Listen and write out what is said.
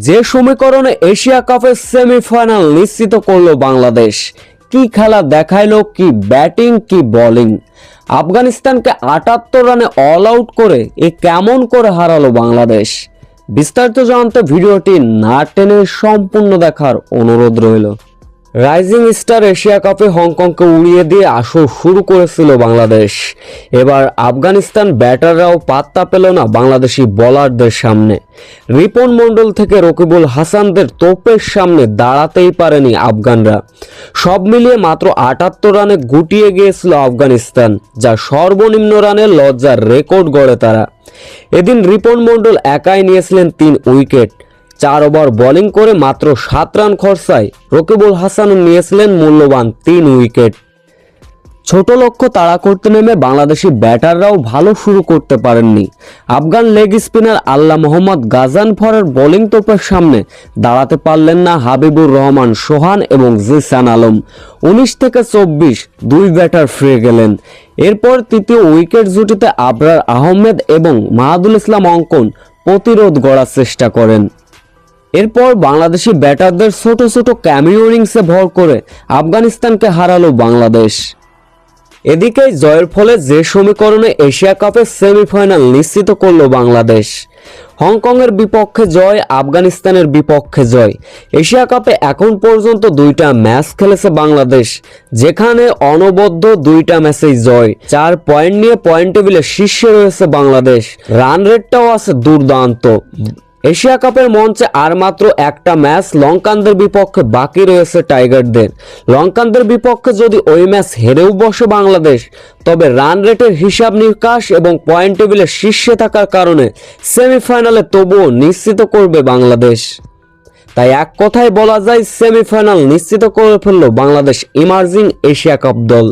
যে সমীকরণে এশিয়া কাপের সেমিফাইনাল নিশ্চিত করল বাংলাদেশ, কি খেলা দেখাইল, কি ব্যাটিং, কি বোলিং? আফগানিস্তানকে আটাত্তর রানে অল আউট করে এ কেমন করে হারালো বাংলাদেশ? বিস্তারিত জানতে ভিডিওটি না টেনে সম্পূর্ণ দেখার অনুরোধ রইল। রাইজিং স্টার এশিয়া কাপে হংকংকে উড়িয়ে দিয়ে আসর শুরু করেছিল বাংলাদেশ। এবার আফগানিস্তান ব্যাটাররাও পাত্তা পেল না বাংলাদেশি বোলারদের সামনে। রিপন মণ্ডল থেকে রকিবুল হাসানদের তোপের সামনে দাঁড়াতেই পারেনি আফগানরা। সব মিলিয়ে মাত্র আটাত্তর রানে গুটিয়ে গিয়েছিল আফগানিস্তান, যা সর্বনিম্ন রানে লজ্জার রেকর্ড গড়ে তারা। এদিন রিপন মণ্ডল একাই নিয়েছিলেন তিন উইকেট। চার ওভার বোলিং করে মাত্র সাত রান খরচায় রকিবুল হাসান নিয়েছিলেন মূল্যবান তিন উইকেট। ছোট লক্ষ্য তাড়া করতে নেমে বাংলাদেশি ব্যাটাররাও ভালো শুরু করতে পারেননি। আফগান লেগ স্পিনার আল্লাহ মোহাম্মদ গাজানফরের বোলিং তোপের সামনে দাঁড়াতে পারলেন না হাবিবুর রহমান, সোহান এবং জিসান আলম। উনিশ থেকে চব্বিশ দুই ব্যাটার ফিরে গেলেন। এরপর তৃতীয় উইকেট জুটিতে আবরার আহমেদ এবং মাহাদুল ইসলাম অঙ্কন প্রতিরোধ গড়ার চেষ্টা করেন। এরপর বাংলাদেশি ব্যাটারদের ছোট ছোট ক্যামিও ইনিংসে ভর করে আফগানিস্তানকে হারালো বাংলাদেশ। এদিকে জয়ের ফলে যে সমীকরণে এশিয়া কাপের সেমিফাইনাল নিশ্চিত করল বাংলাদেশ। হংকংয়ের বিপক্ষে জয়, আফগানিস্তানের বিপক্ষে জয়। এশিয়া কাপে এখন পর্যন্ত দুইটা ম্যাচ খেলেছে বাংলাদেশ, যেখানে অনবদ্য দুইটা ম্যাচেই জয়। চার পয়েন্ট নিয়ে পয়েন্ট টেবিলে শীর্ষে রয়েছে বাংলাদেশ। রান রেটটাও আছে দুর্দান্ত। এশিয়া কাপের মঞ্চে আর মাত্র একটা ম্যাচ লঙ্কানদের বিপক্ষে বাকি রয়েছে টাইগারদের। লঙ্কানদের বিপক্ষে যদি ওই ম্যাচ হেরেও বসে বাংলাদেশ, তবে রান রেটের হিসাব নিকাশ এবং পয়েন্ট টেবিলের শীর্ষে থাকার কারণে সেমিফাইনালে তবুও নিশ্চিত করবে বাংলাদেশ। তাই এক কথায় বলা যায়, সেমিফাইনাল নিশ্চিত করে ফেলল বাংলাদেশ ইমার্জিং এশিয়া কাপ দল।